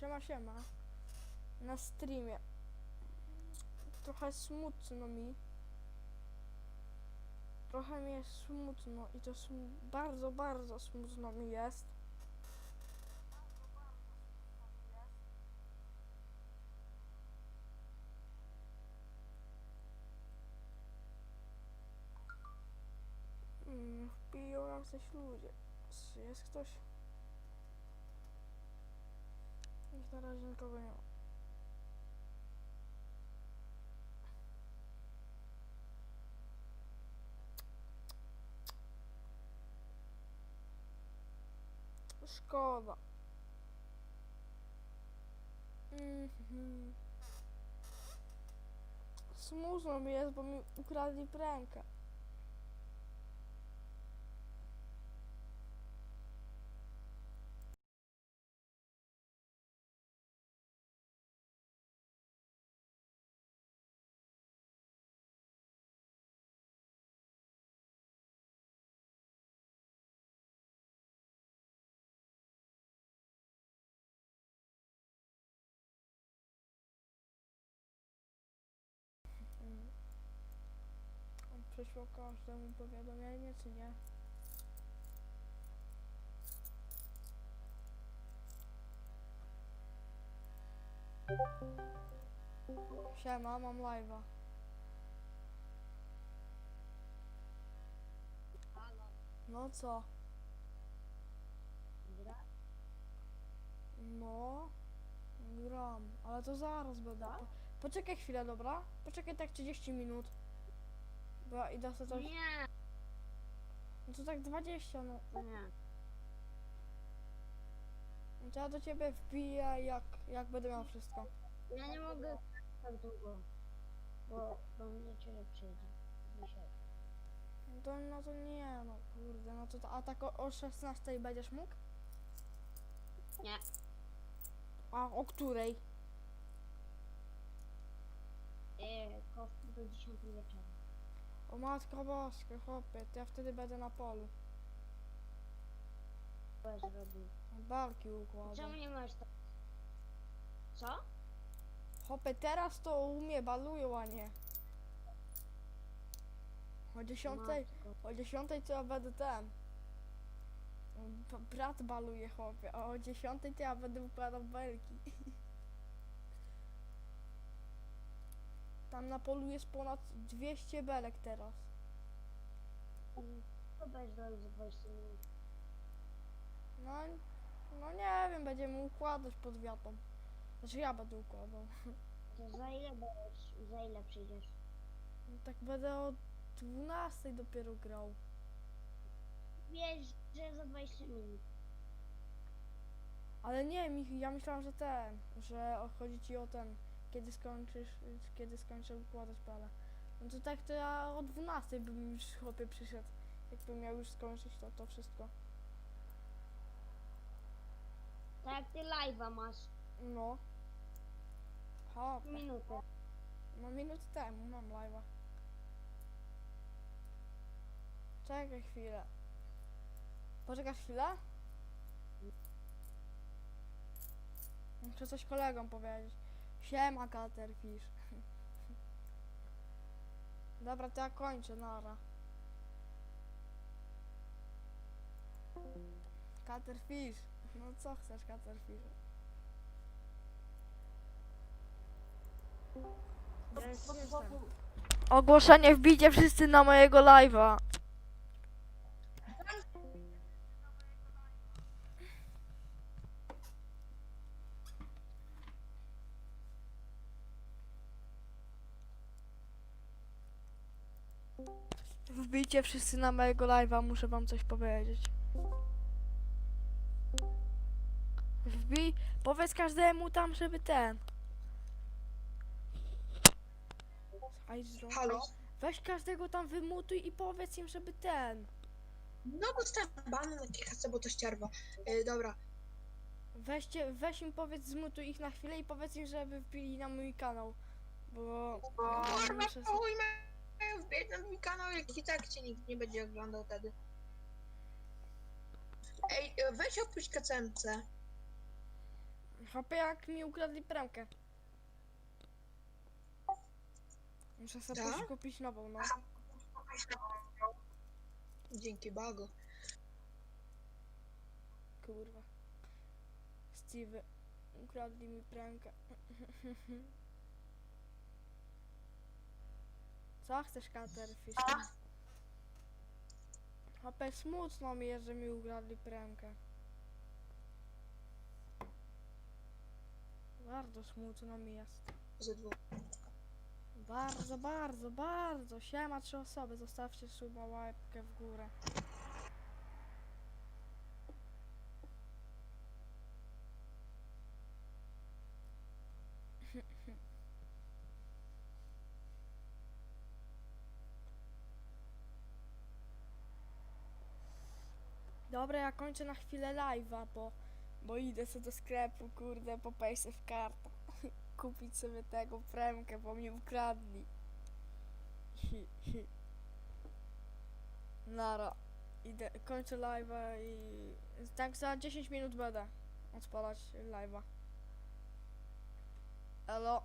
Siema, siema. Na streamie. Trochę smutno mi. Trochę mi jest smutno i to sm- bardzo, bardzo smutno mi jest. Mm, wbiją jacyś ludzie. Czy jest ktoś? Na razie nikogo nie ma. Szkoda. Mhm. Smutno mi jest, bo mi ukradli prękę. On przyszło każdemu powiadomienie, czy nie? Siema, mam live'a. No co? No, gram, ale to zaraz będę. Po, poczekaj chwilę, dobra? Poczekaj tak 30 minut. Bo idę sobie coś... Nie, No to tak 20, no. nie. No to ja do ciebie wbiję jak, jak będę miał wszystko. Ja nie mogę tak długo, bo do mnie cię przyjdzie dzisiaj. No to, no to nie, no kurde, no to, a tak o, o 16 będziesz mógł? Nie, A o której? yy, kosztu do 10 wieczora. O matko boska, chłopie, to ja wtedy będę na polu. To zrobił. Barki Czemu układam. nie masz tak? Co? Chłopie, teraz to umie, balują, a nie. O 10, Matko. o 10 to ja będę ten. B- Brat baluje, chłopie, a o 10 to ja będę układał belki. Tam na polu jest ponad 200 belek teraz. Mm, To bez do 20 minut. No, no nie wiem, będziemy układać pod wiatą. Znaczy ja będę układał. To za ile będziesz, za ile przyjdziesz? No tak będę o 12 dopiero grał. Wiesz, że za 20 minut. Ale nie, mi- ja myślałam, że ten, że chodzi ci o ten, kiedy skończysz, kiedy skończę układać pale. No to tak to ja o 12 bym już chłopie przyszedł. Jakbym miał już skończyć to, to wszystko. Tak jak ty live'a masz. No. Hop, Minutę. no minut temu mam live'a. Czekaj chwilę. Poczekasz chwilę? Muszę coś kolegom powiedzieć. Siema Caterfish. Dobra, to ja kończę, nara. Caterfish. No co chcesz, Caterfish? Ogłoszenie wbijcie wszyscy na mojego live'a. Wbijcie wszyscy na mojego live'a, muszę wam coś powiedzieć. Wbij, powiedz każdemu tam, żeby ten. Halo? Weź każdego tam wymutuj i powiedz im, żeby ten. No dostałem bany na kiechacę, bo to ścierwa. Yy, dobra. Weźcie, weź im powiedz, zmutuj ich na chwilę i powiedz im, żeby wbili na mój kanał. Bo. Kurwa, muszę... mają wbić na mój kanał, jak i tak cię nikt nie będzie oglądał wtedy. Ej, weź opuść KCMC. Chopie jak mi ukradli premkę. Muszę sobie też kupić nową, no. Dzięki Bogu. Kurwa. Steve, ukradli mi premkę. Co chcesz, Caterfish? Chopie, smutno mi jest, że mi ukradli premkę. Bardzo smutno mi jest. Ze dwóch. Bardzo, bardzo, bardzo. Siema trzy osoby, zostawcie suba, łapkę w górę. Dobra, ja kończę na chwilę live'a, bo, bo idę sobie do sklepu, kurde, po w kartę. Kupić sobie tego premkę, bo mi ukradli. Nara. Idę, kończę live'a i tak za 10 minut będę odpalać live'a. Elo.